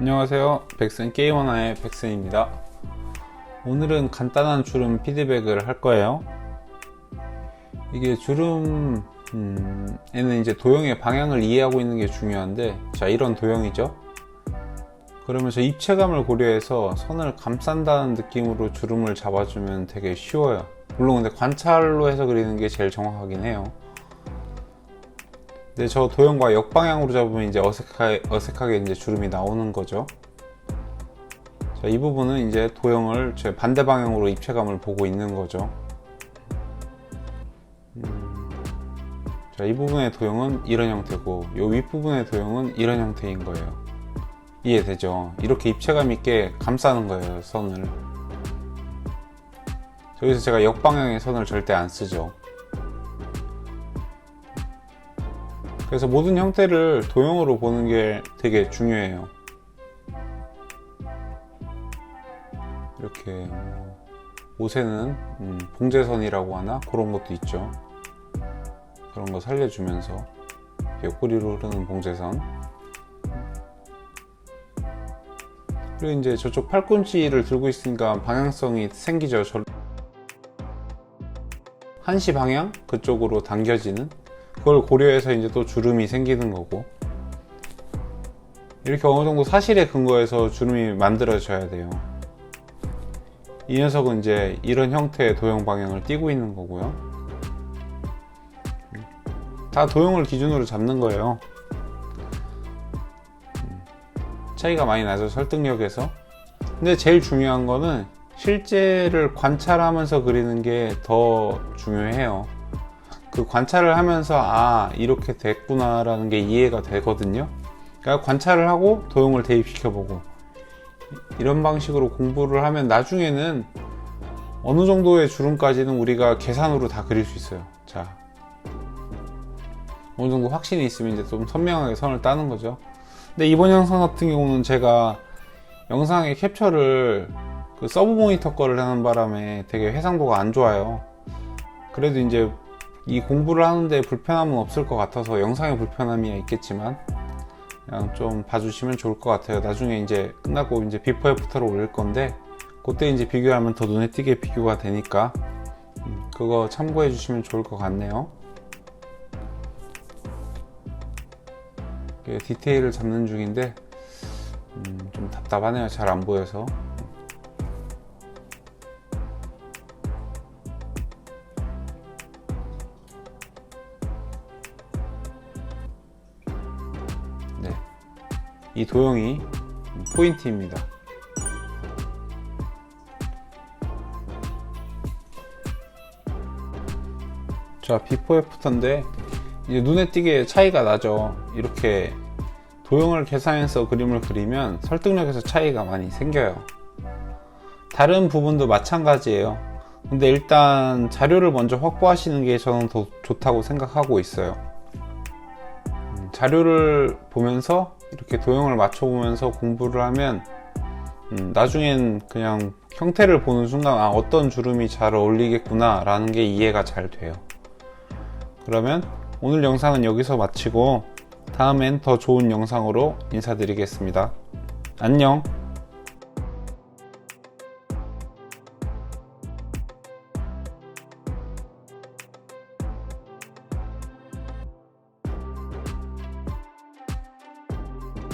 안녕하세요. 백슨 게임원화의 백슨입니다. 오늘은 간단한 주름 피드백을 할 거예요. 이게 주름에는 이제 도형의 방향을 이해하고 있는 게 중요한데, 자, 이런 도형이죠. 그러면서 입체감을 고려해서 선을 감싼다는 느낌으로 주름을 잡아주면 되게 쉬워요. 물론 근데 관찰로 해서 그리는 게 제일 정확하긴 해요. 근데 저 도형과 역방향으로 잡으면 이제 어색하게, 어색하게 이제 주름이 나오는 거죠. 자, 이 부분은 이제 도형을 제 반대 방향으로 입체감을 보고 있는 거죠. 음, 자, 이 부분의 도형은 이런 형태고, 이 윗부분의 도형은 이런 형태인 거예요. 이해되죠? 이렇게 입체감 있게 감싸는 거예요, 선을. 여기서 제가 역방향의 선을 절대 안 쓰죠. 그래서 모든 형태를 도형으로 보는 게 되게 중요해요. 이렇게 뭐 옷에는 음, 봉제선이라고 하나 그런 것도 있죠. 그런 거 살려주면서 옆구리로 흐르는 봉제선. 그리고 이제 저쪽 팔꿈치를 들고 있으니까 방향성이 생기죠. 저 한시 방향 그쪽으로 당겨지는 그걸 고려해서 이제 또 주름이 생기는 거고 이렇게 어느 정도 사실에 근거해서 주름이 만들어져야 돼요. 이 녀석은 이제 이런 형태의 도형 방향을 띄고 있는 거고요. 다 도형을 기준으로 잡는 거예요. 차이가 많이 나죠, 설득력에서. 근데 제일 중요한 거는 실제를 관찰하면서 그리는 게 더 중요해요. 그 관찰을 하면서 아 이렇게 됐구나라는 게 이해가 되거든요. 그러니까 관찰을 하고 도형을 대입시켜 보고 이런 방식으로 공부를 하면 나중에는 어느 정도의 주름까지는 우리가 계산으로 다 그릴 수 있어요. 자 어느 정도 확신이 있으면 이제 좀 선명하게 선을 따는 거죠. 근데 이번 영상 같은 경우는 제가 영상의 캡처를 그 서브 모니터 거를 하는 바람에 되게 해상도가 안 좋아요. 그래도 이제 이 공부를 하는데 불편함은 없을 것 같아서 영상에 불편함이 있겠지만 그냥 좀 봐주시면 좋을 것 같아요. 나중에 이제 끝나고 이제 비포 애프터로 올릴 건데 그때 이제 비교하면 더 눈에 띄게 비교가 되니까 음, 그거 참고해 주시면 좋을 것 같네요. 디테일을 잡는 중인데 음, 좀 답답하네요. 잘 안 보여서. 이 도형이 포인트입니다. 자, 비포 애프터인데 이제 눈에 띄게 차이가 나죠. 이렇게 도형을 계산해서 그림을 그리면 설득력에서 차이가 많이 생겨요. 다른 부분도 마찬가지예요. 근데 일단 자료를 먼저 확보하시는 게 저는 더 좋다고 생각하고 있어요. 음, 자료를 보면서 이렇게 도형을 맞춰보면서 공부를 하면 음, 나중엔 그냥 형태를 보는 순간 아, 어떤 주름이 잘 어울리겠구나 라는 게 이해가 잘 돼요. 그러면 오늘 영상은 여기서 마치고 다음엔 더 좋은 영상으로 인사드리겠습니다. 안녕!